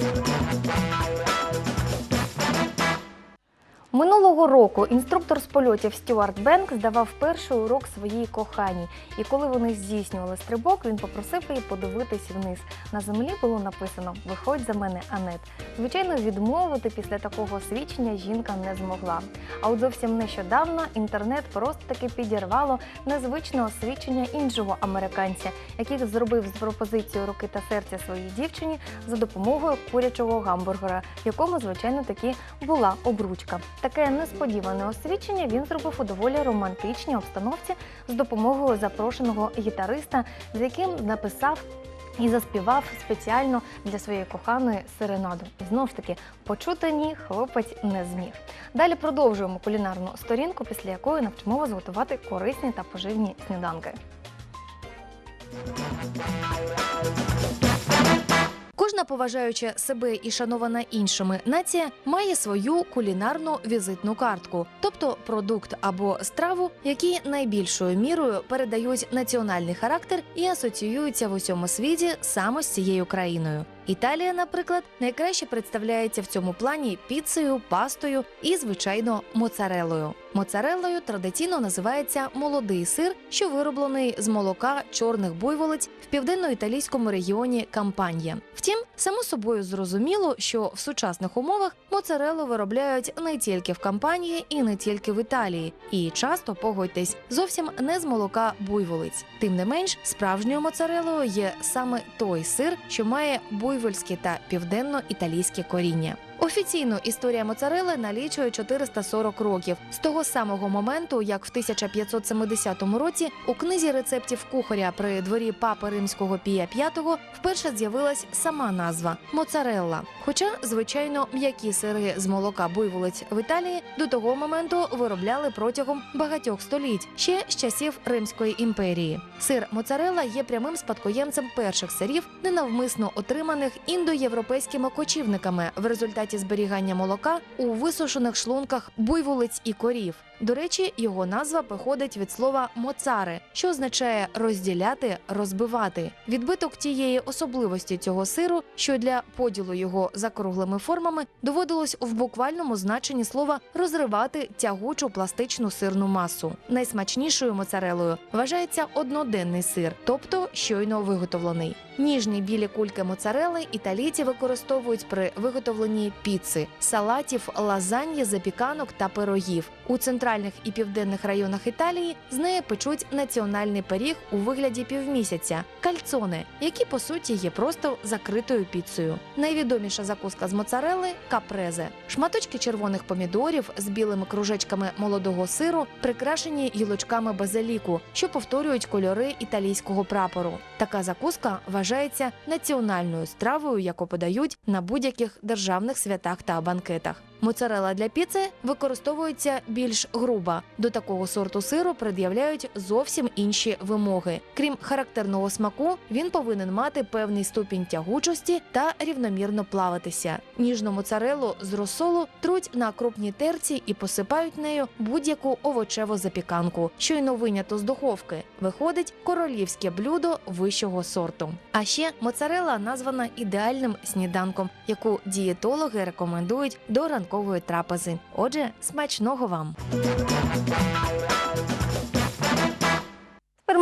Thank you. Минулого року інструктор з польотів Стюарт Бенк здавав перший урок своїй коханій, і коли вони здійснювали стрибок, він попросив її подивитись вниз. На землі було написано Виходь за мене, Анет. Звичайно, відмовити після такого свідчення жінка не змогла. А от зовсім нещодавно інтернет просто таки підірвало незвичне освідчення іншого американця, який зробив з пропозицією руки та серця своїй дівчині за допомогою курячого гамбургера, якому, звичайно, таки була обручка. Таке несподіване освідчення він зробив у доволі романтичній обстановці з допомогою запрошеного гітариста, з яким написав. І заспівав спеціально для своєї коханої серенаду. І знову ж таки, почути ні хлопець не зміг. Далі продовжуємо кулінарну сторінку, після якої навчимо вас готувати корисні та поживні сніданки. Кожна поважаюча себе і шанована іншими нація має свою кулінарну візитну картку, тобто продукт або страву, які найбільшою мірою передають національний характер і асоціюються в усьому світі саме з цією країною. Італія, наприклад, найкраще представляється в цьому плані піцею, пастою і, звичайно, моцарелою. Моцареллою традиційно називається молодий сир, що вироблений з молока чорних буйволиць в південно-італійському регіоні Кампанія. Втім, само собою зрозуміло, що в сучасних умовах моцареллу виробляють не тільки в Кампанії і не тільки в Італії, і часто погодьтесь зовсім не з молока буйволиць. Тим не менш, справжньою моцарелою є саме той сир, що має буйвольське та південно-італійське коріння. Офіційно історія моцарели налічує 440 років з того самого моменту, як в 1570 році у книзі рецептів кухаря при дворі папи римського Пія V вперше з'явилась сама назва моцарелла. Хоча, звичайно, м'які сири з молока буйволиць в Італії до того моменту виробляли протягом багатьох століть, ще з часів Римської імперії. Сир моцарелла є прямим спадкоємцем перших сирів, ненавмисно отриманих індоєвропейськими кочівниками в результаті зберігання молока у висушених шлунках буйволиць і корів. До речі, його назва походить від слова моцаре, що означає розділяти, розбивати. Відбиток тієї особливості цього сиру, що для поділу його за круглими формами доводилось в буквальному значенні слова розривати тягучу пластичну сирну масу. Найсмачнішою моцарелою вважається одноденний сир, тобто щойно виготовлений. Ніжні білі кульки моцарели італійці використовують при виготовленні піци, салатів, лазаньї, запіканок та пирогів. У центральних і південних районах Італії з неї печуть національний пиріг у вигляді півмісяця кальцоне, які по суті є просто закритою піцею. Найвідоміша закуска з моцарели капрезе, шматочки червоних помідорів з білими кружечками молодого сиру, прикрашені гілочками базиліку, що повторюють кольори італійського прапору. Така закуска вважається національною стравою, яку подають на будь-яких державних святах та банкетах. Моцарела для піци використовується більш груба. До такого сорту сиру пред'являють зовсім інші вимоги. Крім характерного смаку, він повинен мати певний ступінь тягучості та рівномірно плаватися. Ніжну моцарелу з розсолу труть на крупній терці і посипають нею будь-яку овочеву запіканку, щойно винято з духовки. Виходить королівське блюдо вищого сорту. А ще моцарела названа ідеальним сніданком, яку дієтологи рекомендують до ранкової трапези. Отже, смачного вам!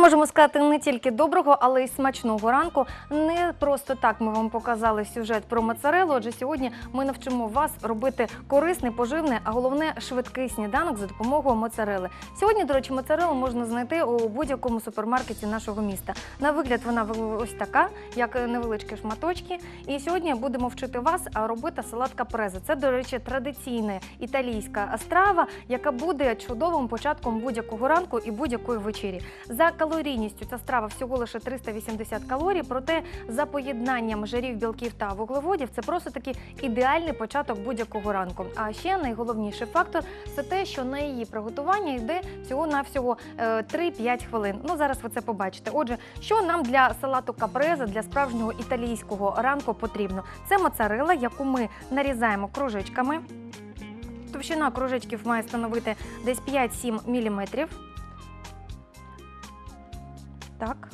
Можемо сказати не тільки доброго, але й смачного ранку. Не просто так ми вам показали сюжет про моцарелу. Отже, сьогодні ми навчимо вас робити корисний, поживний, а головне швидкий сніданок за допомогою моцарели. Сьогодні, до речі, моцарелу можна знайти у будь-якому супермаркеті нашого міста. На вигляд вона ось така, як невеличкі шматочки. І сьогодні будемо вчити вас робити салат капрезе. Це, до речі, традиційна італійська страва, яка буде чудовим початком будь-якого ранку і будь-якої вечері. За калорійністю ця страва всього лише 380 калорій, проте за поєднанням жирів, білків та вуглеводів це просто такий ідеальний початок будь-якого ранку. А ще найголовніший фактор це те, що на її приготування йде всього на всього 3-5 хвилин. Ну зараз ви це побачите. Отже, що нам для салату капреза, для справжнього італійського ранку потрібно? Це моцарела, яку ми нарізаємо кружечками. Товщина кружечків має становити десь 5-7 мм. Так.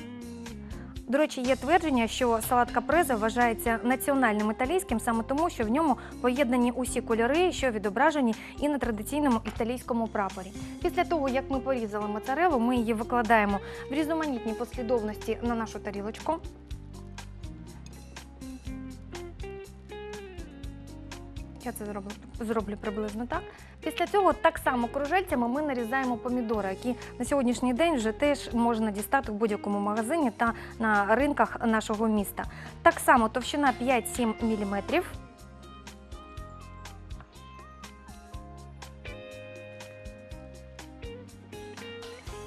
До речі, є твердження, що салат капрезе вважається національним італійським саме тому, що в ньому поєднані усі кольори, що відображені і на традиційному італійському прапорі. Після того, як ми порізали моцарелу, ми її викладаємо в різноманітній послідовності на нашу тарілочку. Я це зроблю, зроблю приблизно так. Після цього так само кружельцями ми нарізаємо помідори, які на сьогоднішній день вже теж можна дістати в будь-якому магазині та на ринках нашого міста. Так само товщина 5-7 мм.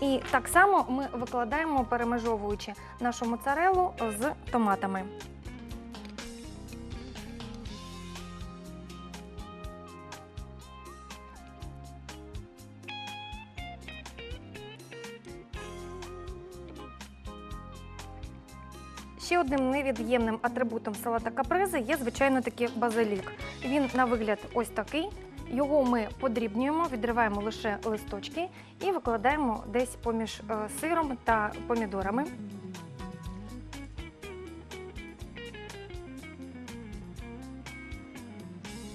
І так само ми викладаємо, перемежовуючи нашу моцарелу з томатами. Ще одним невід'ємним атрибутом салата капризи є, звичайно, таки базилік. Він на вигляд ось такий. Його ми подрібнюємо, відриваємо лише листочки і викладаємо десь поміж е, сиром та помідорами.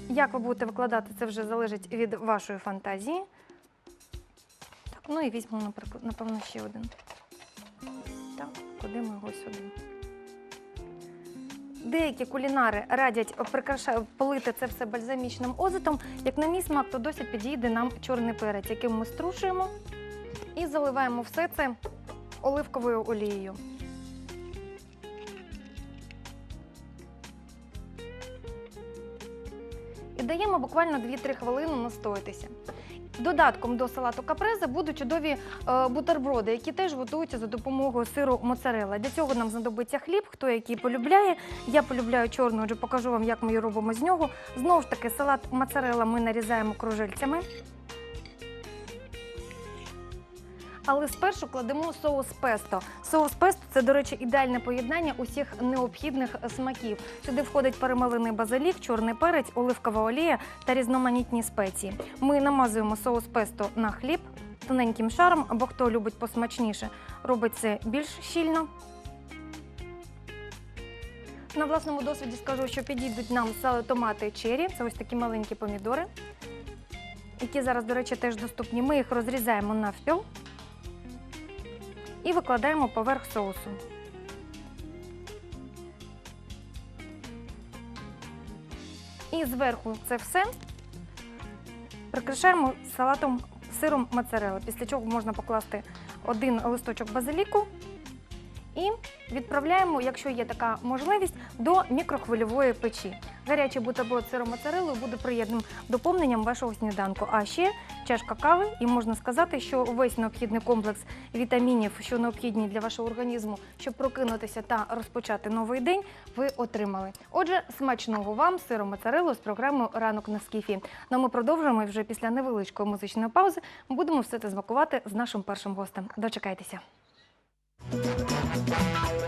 Як ви будете викладати, це вже залежить від вашої фантазії. Ну і візьмемо, напевно, ще один. Так, куди його сюди? Деякі кулінари радять полити це все бальзамічним оцетом. Як на мій смак, то досить підійде нам чорний перець, яким ми струшуємо і заливаємо все це оливковою олією. І даємо буквально 2-3 хвилини настоятися. Додатком до салату капрези будуть чудові е, бутерброди, які теж готуються за допомогою сиру моцарелла. Для цього нам знадобиться хліб, хто який полюбляє. Я полюбляю чорний, отже покажу вам, як ми її робимо з нього. Знову ж таки, салат моцарелла ми нарізаємо кружельцями. Але спершу кладемо соус песто. Соус песто це, до речі, ідеальне поєднання усіх необхідних смаків. Сюди входить перемелений базилік, чорний перець, оливкова олія та різноманітні спеції. Ми намазуємо соус песто на хліб тоненьким шаром, або хто любить посмачніше, робить це більш щільно. На власному досвіді скажу, що підійдуть нам томати чері. Це ось такі маленькі помідори, які зараз, до речі, теж доступні. Ми їх розрізаємо навпіл і викладаємо поверх соусу. І зверху це все прикрашаємо салатом сиром моцарелла, після чого можна покласти один листочок базиліку і відправляємо, якщо є така можливість, до мікрохвильової печі. Гарячий бутерброд з сиром моцареллою буде приємним доповненням вашого сніданку. А ще чашка кави, і можна сказати, що весь необхідний комплекс вітамінів, що необхідні для вашого організму, щоб прокинутися та розпочати новий день, ви отримали. Отже, смачного вам сиру моцареллу з програмою Ранок на скіфі. Ну, ми продовжуємо вже після невеличкої музичної паузи. Будемо все це змакувати з нашим першим гостем. Дочекайтеся. Música